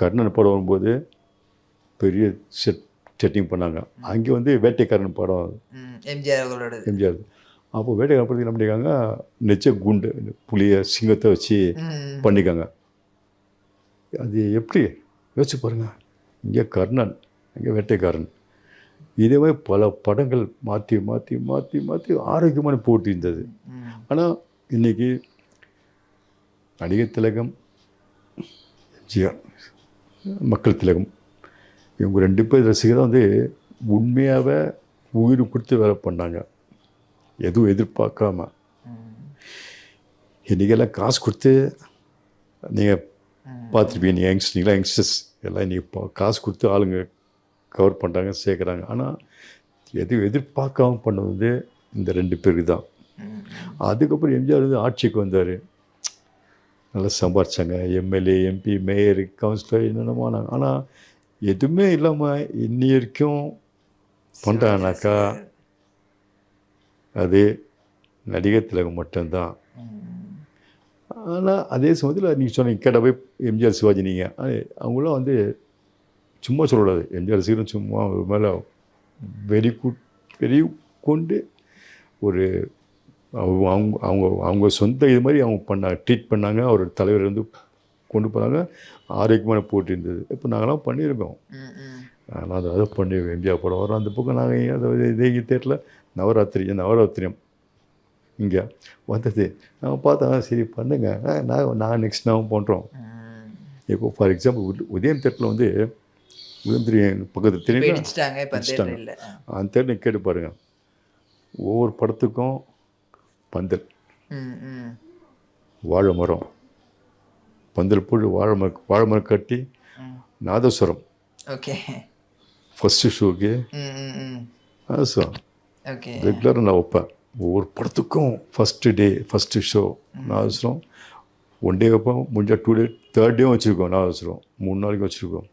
கர்ணன் படம் வரும்போது பெரிய செட் செட்டிங் பண்ணாங்க. அங்கே வந்து வேட்டைக்காரன் படம். எம்ஜிஆர் எம்ஜிஆர். அப்போ வேட்டைக்காரன் படத்துக்கு என்ன பண்ணியிருக்காங்க நெச்ச குண்டு புளிய சிங்கத்தை வச்சு பண்ணிக்காங்க அது எப்படி? யோசிச்சு பாருங்க. இங்கே கர்ணன் இங்கே வேட்டைக்காரன். இதே மாதிரி பல படங்கள் மாற்றி மாற்றி மாற்றி மாற்றி ஆரோக்கியமான போட்டி இருந்தது. ஆனால் இன்னைக்கு நடிகர் திலகம் எம்ஜிஆர். மக்கள் திலகம். இவங்க ரெண்டு பேர் ரசிகர் வந்து உண்மையாகவே உயிர் கொடுத்து வேலை பண்ணாங்க. எதுவும் எதிர்பார்க்காம. இன்றைக்கெல்லாம் காசு கொடுத்து நீங்கள். பார்த்துருப்பீங்க நீங்கள் யங்ஸ்ட் நீங்களாம் யங்ஸ்டர்ஸ். எல்லாம் இன்றைக்கி காசு கொடுத்து ஆளுங்க கவர் பண்ணுறாங்க சேர்க்குறாங்க. ஆனால் எதுவும் எதிர்பார்க்காம பண்ணது வந்து இந்த ரெண்டு பேருக்கு தான். அதுக்கப்புறம் எம்ஜிஆர் வந்து ஆட்சிக்கு வந்தார். நல்லா சம்பாரிச்சாங்க. எம்எல்ஏ எம்பி மேயர் கவுன்சிலர் என்னென்னமோ ஆனாங்க. ஆனால் எதுவுமே இல்லாமல் இன்னி வரைக்கும் பண்ணுறாங்கனாக்கா அது நடிகர் திலகம் மட்டும்தான். ஆனால் அதே சமயத்தில் நீங்கள் சொன்னீங்க கேட்ட போய் எம்ஜிஆர் சிவாஜி நீங்கள் அவங்களாம் வந்து சும்மா சொல்லக்கூடாது. எம்ஜிஆர் சீக்கிரம் சும்மா மேலே வெறி கு வெறி கொண்டு ஒரு அவங்க அவங்க அவங்க அவங்க சொந்த இது மாதிரி அவங்க பண்ணாங்க. ட்ரீட் பண்ணாங்க. அவர் தலைவர் வந்து கொண்டு போனாங்க. ஆரோக்கியமான போட்டி இருந்தது. இப்போ நாங்களாம் பண்ணியிருக்கோம். ஆனால் அதை அதை பண்ணி எம்ஜிஆர் படம் வரும் அந்த பக்கம் நாங்கள் அதை இதே தேட்டரில். நவராத்திரி நவராத்திரியம். இங்கே வந்தது. நான் பார்த்தேன் சரி பண்ணுங்க. ஆ, நான் நான் நெக்ஸ்ட் நான் பண்ணுறோம். இப்போ ஃபார் எக்ஸாம்பிள் உதயம் தேட்டரில் வந்து உதயம் தெரியும் பக்கத்து இப்ப தெரியும் அந்த தேட்டர் கேட்டு பாருங்கள் ஒவ்வொரு படத்துக்கும் பந்தல். வாழை மரம். பந்தல் போட்டு வாழை மரம் வாழை மரம் கட்டி. நாதஸ்வரம். ஓகே. ஃபஸ்ட்டு ஷோக்கு. நாதஸ்வரம். ரெகுலராக நான் வைப்பேன். ஒவ்வொரு படத்துக்கும் ஃபஸ்ட்டு டே ஃபஸ்ட்டு ஷோ நாதஸ்வரம். ஒன் டே வைப்போம் முடிஞ்சால் டூ டே தேர்ட் டேவும் வச்சுருக்கோம் நாதஸ்வரம். மூணு நாளைக்கு வச்சுருக்கோம்.